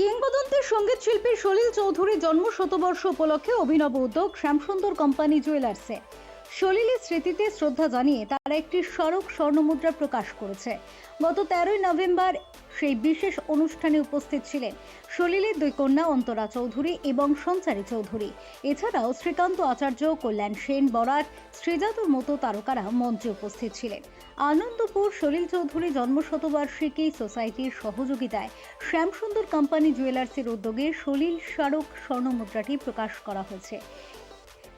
কিংবদন্তি সংগীত শিল্পী সলিল চৌধুরীর জন্ম শতবর্ষ উপলক্ষে অভিনব উদ্যোগ শ্যামসুন্দর কোম্পানি জুয়েলার্সে। সলিলের স্মৃতিতে শ্রদ্ধা জানিয়ে তারা একটি স্মারক স্বর্ণমুদ্রা প্রকাশ করেছে। গত তেরোই নভেম্বর সেই বিশেষ অনুষ্ঠানে উপস্থিত ছিলেন সলিলের দুই কন্যা অন্তরা চৌধুরী এবং সঞ্চারী চৌধুরী। এছাড়াও শ্রীকান্ত আচার্য, কল্যাণ সেন বরাট শ্রীজাতর মতো তারকারা মঞ্চে উপস্থিত ছিলেন। আনন্দপুর সলিল চৌধুরী জন্মশতবার্ষিকী সোসাইটির সহযোগিতায় শ্যামসুন্দর কোম্পানি জুয়েলার্সের উদ্যোগে সলিল স্মারক স্বর্ণমুদ্রাটি প্রকাশ করা হয়েছে।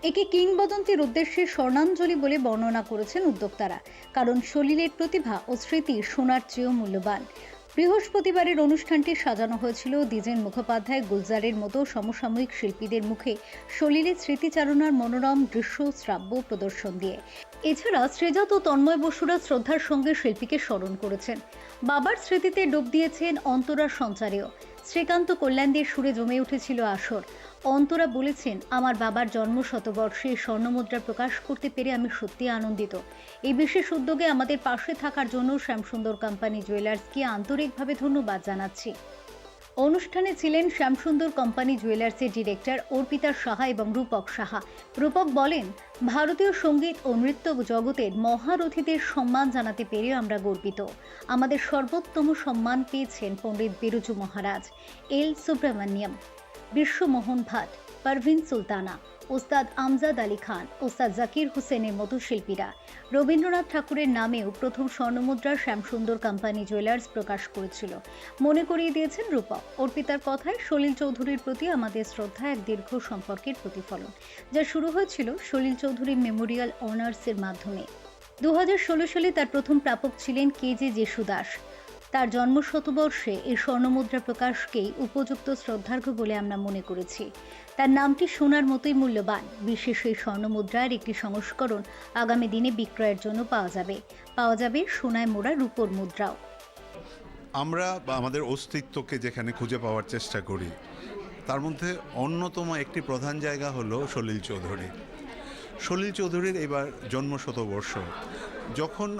একে কিংবদন্তির উদ্দেশ্যে স্বর্ণাঞ্জলি বলে বর্ণনা করেছেন উদ্যোক্তারা, কারণ সলিলের প্রতিভা ও স্মৃতি সোনার চেয়েও মূল্যবান। বৃহস্পতিবারের অনুষ্ঠানটি সাজানো হয়েছিল দ্বিজেন মুখোপাধ্যায় গুলজারের মতো সমসাময়িক শিল্পীদের মুখে সলিলের স্মৃতিচারণার মনোরম দৃশ্য, শ্রাব্য প্রদর্শন দিয়ে। এছাড়া শ্রীজাত ও তন্ময় বসুরা শ্রদ্ধার সঙ্গে শিল্পীকে স্মরণ করেছেন। বাবার স্মৃতিতে ডুব দিয়েছেন অন্তরার সঞ্চারেও। শ্রীকান্ত কল্যাণ দিয়ে সুরে জমে উঠেছিল আসর। অন্তরা বলেছেন, আমার বাবার জন্ম শতবর্ষে স্বর্ণমুদ্রা প্রকাশ করতে পেরে আমি সত্যি আনন্দিত। এই বিশেষ উদ্যোগে আমাদের পাশে থাকার জন্য শ্যামসুন্দর কোম্পানি জুয়েলার্সকে আন্তরিকভাবে ধন্যবাদ জানাচ্ছি। অনুষ্ঠানে ছিলেন শ্যামসুন্দর কোম্পানি জুয়েলার্সের ডিরেক্টর অর্পিতা সাহা এবং রূপক সাহা। রূপক বলেন, ভারতীয় সংগীত ও নৃত্য জগতের মহারথীদের সম্মান জানাতে পেরে আমরা গর্বিত। আমাদের সর্বোত্তম সম্মান পেয়েছেন পণ্ডিত বিরুজু মহারাজ, এল সুব্রমণ্যম, বিশ্বমোহন ভাট, পারভিন সুলতানা। ওস্তাদ আমজাদ আলী খান ওস্তাদ জাকির হোসেনের মতো শিল্পীরা রবীন্দ্রনাথ ঠাকুরের নামেও প্রথম স্বর্ণমুদ্রা শ্যামসুন্দর কোম্পানি জুয়েলার্স প্রকাশ করেছিল। মনে করিয়ে দিয়েছেন রূপক। অর্পিতার কথায় সলিল চৌধুরীর প্রতি আমাদের শ্রদ্ধা, এক দীর্ঘ সম্পর্কের প্রতিফলন, যা শুরু হয়েছিল সলিল চৌধুরী মেমোরিয়াল অনার্সের মাধ্যমে। দু হাজার ষোলো সালে তার প্রথম প্রাপক ছিলেন কে জে দাস। তার জন্ম শতবর্ষে এই স্বর্ণমুদ্রা প্রকাশকেই উপযুক্ত শ্রদ্ধার্ঘ্য বলে আমরা মনে করেছি। তার নামটি সোনার মতোই মূল্যবান। বিশেষ এই স্বর্ণমুদ্রার একটি সংস্করণ আগামী দিনে বিক্রয়ের জন্য পাওয়া যাবে। পাওয়া যাবে সোনায় মোড়া রূপোর মুদ্রাও। আমরা বা আমাদের অস্তিত্বকে যেখানে খুঁজে পাওয়ার চেষ্টা করি, তার মধ্যে অন্যতম একটি প্রধান জায়গা হলো সলিল চৌধুরী। সলিল চৌধুরীর এবার জন্ম শতবর্ষ যখন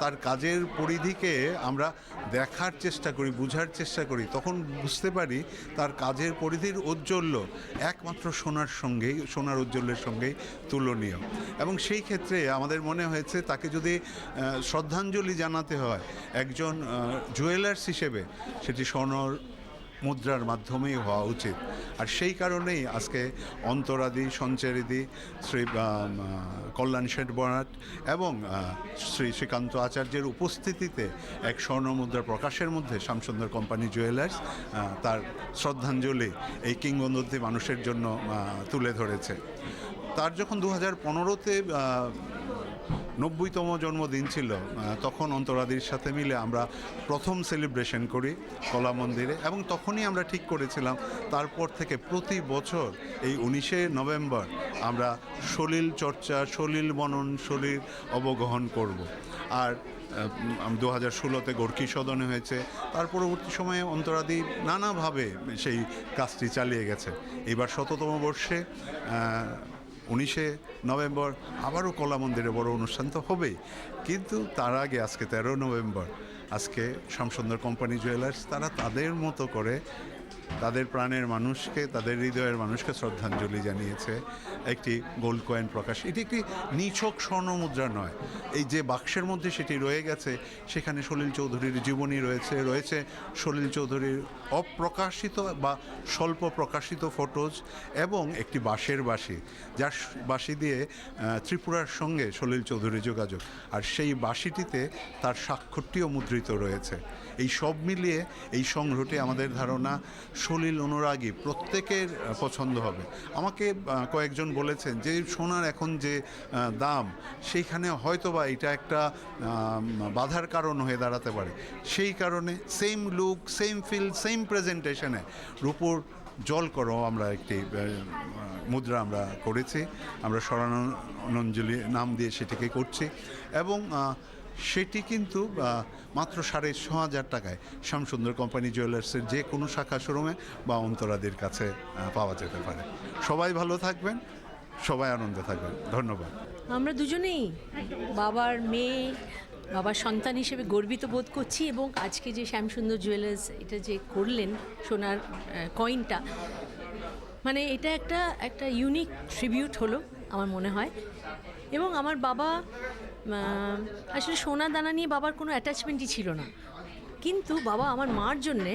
তার কাজের পরিধিকে আমরা দেখার চেষ্টা করি, বোঝার চেষ্টা করি, তখন বুঝতে পারি তার কাজের পরিধির ঔজ্জ্বল্য একমাত্র সোনার সঙ্গেই, সোনার ঔজ্জ্বল্যের সঙ্গেই তুলনীয়। এবং সেই ক্ষেত্রে আমাদের মনে হয়েছে তাকে যদি শ্রদ্ধাঞ্জলি জানাতে হয় একজন জুয়েলার্স হিসেবে, সেটি স্বর্ণর মুদ্রার মাধ্যমেই হওয়া উচিত। আর সেই কারণেই আজকে অন্তরাদি, সঞ্চারিদি, শ্রী কল্যাণ শেঠ বরাট এবং শ্রী শ্রীকান্ত আচার্যের উপস্থিতিতে এক স্বর্ণ মুদ্রা প্রকাশের মধ্যে শ্যামসুন্দর কোম্পানি জুয়েলার্স তার শ্রদ্ধাঞ্জলি এই কিংবদন্তি মানুষের জন্য তুলে ধরেছে। তার যখন দু হাজার পনেরোতে নব্বইতম জন্মদিন ছিল তখন অন্তরাদির সাথে মিলে আমরা প্রথম সেলিব্রেশন করি কলা মন্দিরে এবং তখনই আমরা ঠিক করেছিলাম, তারপর থেকে প্রতি বছর এই উনিশে নভেম্বর আমরা সলিল চর্চা, সলিল মনন, সলিল অবগহন করব। আর দু হাজার ষোলোতে গোর্কি সদনে হয়েছে, তার পরবর্তী সময়ে অন্তরাদি নানাভাবে সেই কাজটি চালিয়ে গেছে। এবার শততম বর্ষে উনিশে নভেম্বর আবারও কলা মন্দিরে বড় অনুষ্ঠান তো হবেই। কিন্তু তার আগে আজকে তেরো নভেম্বর, আজকে শ্যামসুন্দর কোম্পানি জুয়েলার্স, তারা তাদের মতো করে তাদের প্রাণের মানুষকে, তাদের হৃদয়ের মানুষকে শ্রদ্ধাঞ্জলি জানিয়েছে একটি গোল্ড কয়েন প্রকাশ। এটি একটি নিছক স্বর্ণ মুদ্রা নয়। এই যে বাক্সের মধ্যে সেটি রয়ে গেছে, সেখানে সলিল চৌধুরীর জীবনী রয়েছে রয়েছে সলিল চৌধুরীর অপ্রকাশিত বা স্বল্প প্রকাশিত ফটোজ এবং একটি বাঁশের বাঁশি, যার বাঁশি দিয়ে ত্রিপুরার সঙ্গে সলিল চৌধুরী যোগাযোগ। আর সেই বাঁশিটিতে তার স্বাক্ষরটিও মুদ্রিত রয়েছে। এই সব মিলিয়ে এই সংগ্রহটি আমাদের ধারণা সলিল অনুরাগী, প্রত্যেকের পছন্দ হবে। আমাকে কয়েকজন বলেছেন যে সোনার এখন যে দাম, সেইখানে হয়তোবা এটা একটা বাধার কারণ হয়ে দাঁড়াতে পারে। সেই কারণে same look same feel same প্রেজেন্টেশনে রূপোর জল করো আমরা একটি মুদ্রা আমরা করেছি। আমরা স্মরণাঞ্জলি নাম দিয়ে সেটিকে করছি। এবং সেটি কিন্তু মাত্র সাড়ে ছ হাজার টাকায় শ্যামসুন্দর কোম্পানি জুয়েলার্সের যে কোনো শাখা শোরুমে বা অন্তরাদের কাছে পাওয়া যেতে পারে। সবাই ভালো থাকবেন, সবাই আনন্দে থাকবেন। ধন্যবাদ। আমরা দুজনেই বাবার মেয়ে, বাবার সন্তান হিসেবে গর্বিত বোধ করছি এবং আজকে যে শ্যামসুন্দর জুয়েলার্স এটা যে করলেন সোনার কয়েনটা মানে এটা একটা একটা ইউনিক ট্রিবিউট হলো, আমার মনে হয়। এবং আমার বাবা আসলে সোনা দানা নিয়ে বাবার কোনো অ্যাটাচমেন্টই ছিল না। কিন্তু বাবা আমার মার জন্যে,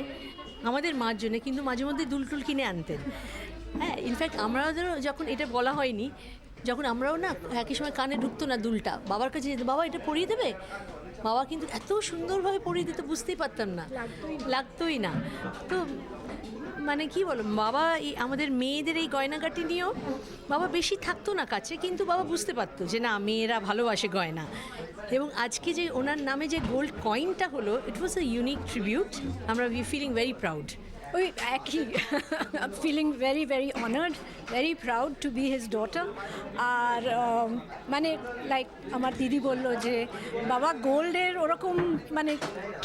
আমাদের মার জন্যে কিন্তু মাঝে মধ্যে দুলটুল কিনে আনতেন। হ্যাঁ ইনফ্যাক্ট আমরাও যখন এটা বলা হয়নি, যখন আমরাও না একই সময় কানে ঢুকতো না দুলটা, বাবার কাছে যেত, বাবা এটা পরিয়ে দেবে? বাবা কিন্তু এত সুন্দরভাবে পরিয়ে দিতে বুঝতেই পারতাম না। লাগতোই না। তো মানে কি বলো বাবা এই আমাদের মেয়েদের এই গয়নাগাটি নিয়েও বাবা বেশি থাকতো না কাছে কিন্তু বাবা বুঝতে পারতো যে না মেয়েরা ভালোবাসে গয়না। এবং আজকে যে ওনার নামে যে গোল্ড কয়েনটা হলো it was a unique tribute আমরা উই ফিলিং ভেরি প্রাউড ওই একই। Feeling very very honoured very proud to be his daughter R um, মানে লাইক আমার দিদি বলল যে বাবা গোল্ডের ওরকম মানে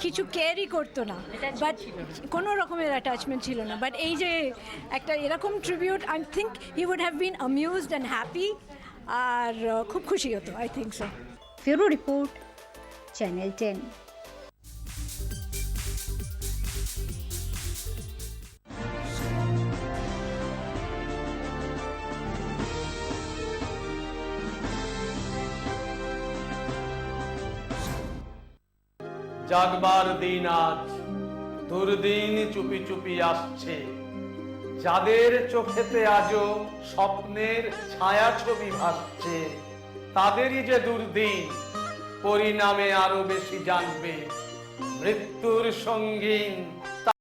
কিছু কেয়ারই করতো না। বাট কোনো রকমের অ্যাটাচমেন্ট ছিল না। বাট এই যে একটা এরকম tribute I think he would have been amused and happy R uh, খুব খুশি হতো আই থিঙ্ক সো ফেরো রিপোর্ট চ্যানেল টেন। জাগবার দিন আজ, দুর্দিন চুপি চুপি আসছে। যাদের চোখেতে আজও স্বপ্নের ছায়া ছবি ভাসছে, তাদেরই যে দুর্দিন, পরিণামে আরও বেশি জানবে। মৃত্যুর সঙ্গীন